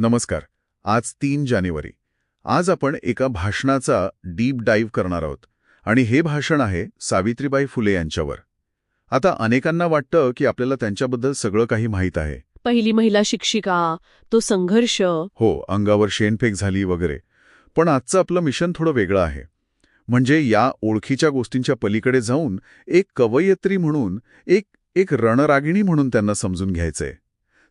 नमस्कार. आज तीन जानेवारी. आज आपण एका भाषणाचा डीप डाईव्ह करणार आहोत. आणि हे भाषण आहे सावित्रीबाई फुले यांच्यावर. आता अनेकांना वाटतं की आपल्याला त्यांच्याबद्दल सगळं काही माहीत आहे. पहिली महिला शिक्षिका तो संघर्ष. हो अंगावर शेणफेक झाली वगैरे. पण आजचं आपलं मिशन थोडं वेगळं आहे. म्हणजे या ओळखीच्या गोष्टींच्या पलीकडे जाऊन एक कवयित्री म्हणून एक एक रणरागिणी म्हणून त्यांना समजून घ्यायचंय.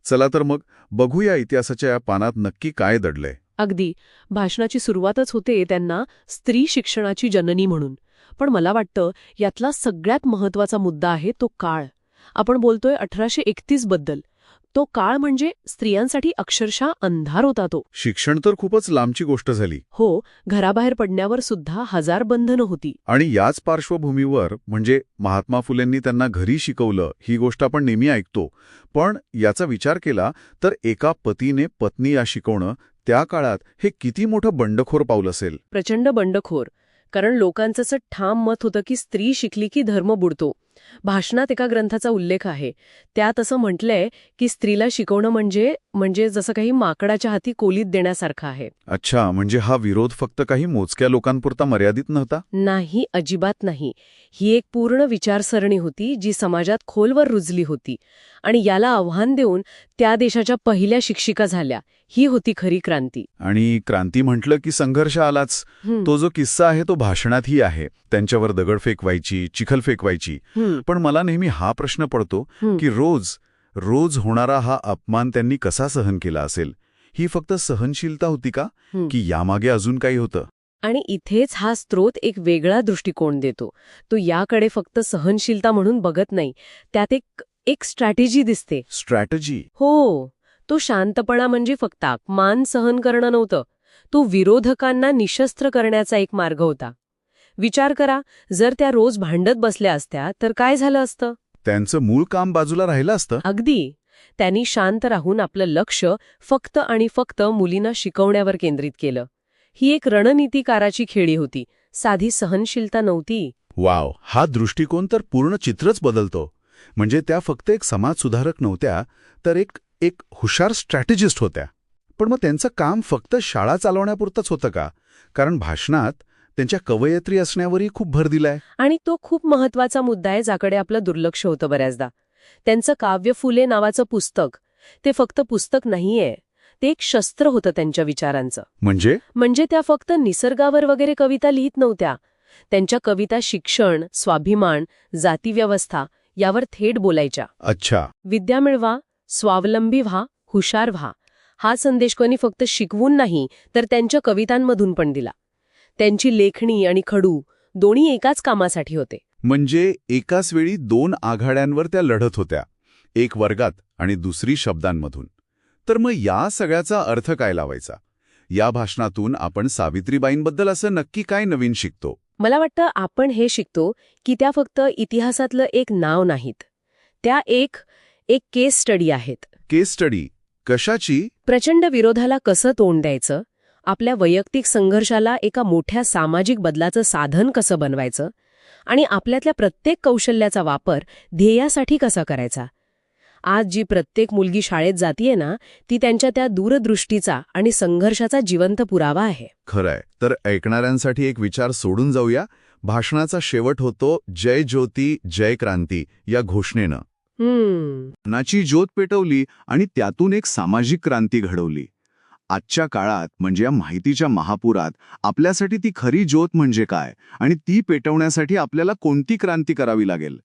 चला तर मग बघूया इतिहासाच्या या पानात नक्की काय दडलंय. अगदी. भाषणाची सुरुवातच होते त्यांना स्त्री शिक्षणाची जननी म्हणून. पण मला वाटतं यातला सगळ्यात महत्त्वाचा मुद्दा आहे तो काळ. आपण बोलतोय अठराशे एकतीसबद्दल. तो काळ म्हणजे स्त्रियांसाठी अक्षरशः अंधार होता तो. शिक्षण तर खूपच लांबची गोष्ट झाली. हो घराबाहेर पडण्यावर सुद्धा हजार बंधनं होती. आणि याच पार्श्वभूमीवर म्हणजे महात्मा फुलेंनी त्यांना घरी शिकवलं ही गोष्ट आपण नेहमी ऐकतो. पण याचा विचार केला तर एका पतीने पत्नी या शिकवणं त्या काळात हे किती मोठं बंडखोर पाऊल असेल. प्रचंड बंडखोर. कारण लोकांचं असं ठाम मत होतं की स्त्री शिकली की धर्म बुडतो. भाषणात एका ग्रंथाचा उल्लेख आहे. त्यात असं म्हटलंय की स्त्रीला शिकवणं म्हणजे म्हणजे जसं काही माकडाच्या हाती कोलीत देण्यासारखं आहे. अच्छा म्हणजे हा विरोध फक्त काही मोजक्या लोकांपुरता मर्यादित नव्हता? नाही अजिबात नाही. ही एक पूर्ण विचारसरणी होती जी समाजात खोलवर रुजली होती. आणि याला आव्हान देऊन त्या देशाच्या पहिल्या शिक्षिका झाल्या. ही होती खरी क्रांती. आणि क्रांती म्हटलं की संघर्ष आलाच. तो जो किस्सा आहे तो भाषणातही आहे. त्यांच्यावर दगड फेकवायची चिखल फेकवायची. पण मला नेहमी हा प्रश्न पडतो. की रोज रोज होणारा हा अपमान त्यांनी कसा सहन केला असेल? ही फक्त सहनशीलता होती का. की यामागे अजून काही होतं? आणि इथेच हा स्रोत एक वेगळा दृष्टिकोन देतो. तो याकडे फक्त सहनशीलता म्हणून बघत नाही. त्यात एक एक स्ट्रॅटेजी दिसते. स्ट्रॅटजी? हो. तो शांतपणा म्हणजे फक्त मान सहन करणं नव्हतं. तो विरोधकांना निशस्त्र करण्याचा एक मार्ग होता. विचार करा जर त्या रोज भांडत बसल्या असत्या तर काय झालं असतं? त्यांचं मूळ काम बाजूला राहिलं असतं? अगदी. त्यांनी शांत राहून आपलं लक्ष फक्त आणि फक्त मुलींना शिकवण्यावर केंद्रित केलं. ही एक रणनीतिकाराची खेळी होती. साधी सहनशीलता नव्हती. वाव हा दृष्टिकोन तर पूर्ण चित्रच बदलतो. म्हणजे त्या फक्त एक समाजसुधारक नव्हत्या तर एक एक हुशार स्ट्रॅटेजिस्ट होत्या. पण मग त्यांचं काम फक्त शाळा चालवण्यापुरतंच होतं का? कारण भाषणात त्यांच्या कवयित्री असण्यावरही खूप भर दिलाय. आणि तो खूप महत्त्वाचा मुद्दा आहे ज्याकडे आपलं दुर्लक्ष होतं बऱ्याचदा. त्यांचं काव्य फुले नावाचं पुस्तक. ते फक्त पुस्तक नाहीये. ते एक शस्त्र होतं त्यांच्या विचारांचं. म्हणजे? म्हणजे त्या फक्त निसर्गावर वगैरे कविता लिहित नव्हत्या. त्यांच्या कविता शिक्षण स्वाभिमान जातीव्यवस्था यावर थेट बोलायच्या. अच्छा. विद्या मिळवा स्वावलंबी व्हा हुशार व्हा. हा संदेश कोणी फक्त शिकवून नाही तर त्यांच्या कवितांमधून पण दिला. त्यांची लेखणी आणि खडू दोन्ही एकाच कामासाठी होते. म्हणजे एकाच वेळी दोन आघाड्यांवर त्या लढत होत्या एक वर्गात आणि दुसरी शब्दांमधून. तर मग या सगळ्याचा अर्थ काय लावायचा? या भाषणातून आपण सावित्रीबाईंबद्दल असं नक्की काय नवीन शिकतो? मला वाटतं आपण हे शिकतो की त्या फक्त इतिहासातलं एक नाव नाहीत. त्या एक एक केस स्टडी आहेत. Case study? कशाची? प्रचंड विरोधाला कसं तोंड द्यायचं? आपल्या वैयक्तिक संघर्षाला एका मोठ्या सामाजिक बदलाचं साधन कसं बनवायचं? आणि आपल्यातल्या प्रत्येक कौशल्याचा वापर ध्येयासाठी कसा करायचा? आज जी प्रत्येक मुलगी शाळेत जातीये ना ती त्यांच्या त्या दूरदृष्टीचा आणि संघर्षाचा जिवंत पुरावा आहे. खरंय. तर ऐकणाऱ्यांसाठी एक विचार सोडून जाऊया. भाषणाचा शेवट होतो जय ज्योती जय क्रांती या घोषणेनं. नाची ज्योत पेटवली आणि त्यातून एक सामाजिक क्रांती घडवली. आजच्या काळात म्हणजे या माहितीच्या महापुरात आपल्यासाठी ती खरी ज्योत म्हणजे काय? आणि ती पेटवण्यासाठी आपल्याला कोणती क्रांती करावी लागेल?